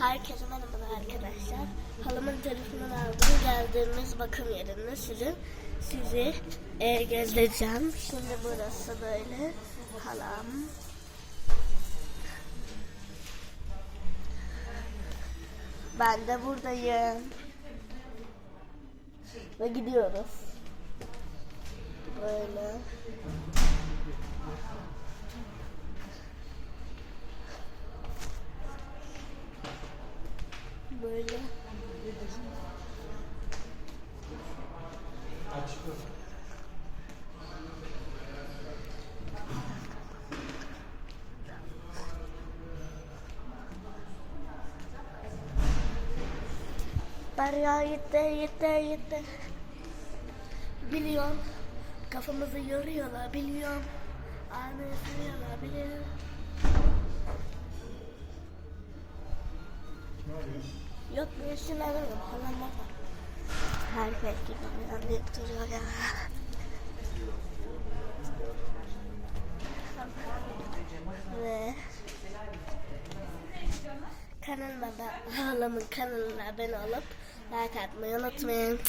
Herkese merhaba arkadaşlar. Halamın telefonunu aldım. Geldiğimiz bakım yerinde sizi sizi e, gezdireceğim. Şimdi burası böyle halam. Ben de buradayım. Ve gidiyoruz. Böyle. Böyle. Derya gitti gitti gitti. Biliyorum. Kafamızı yoruyorlar biliyorum. Ağrını sürüyorlar biliyorum. Yok bir işin ararım. Falan var. Herkes gibi uyanıp duruyor ya. Ve kanalıma da halamın kanalına abone olup like atmayı unutmayın.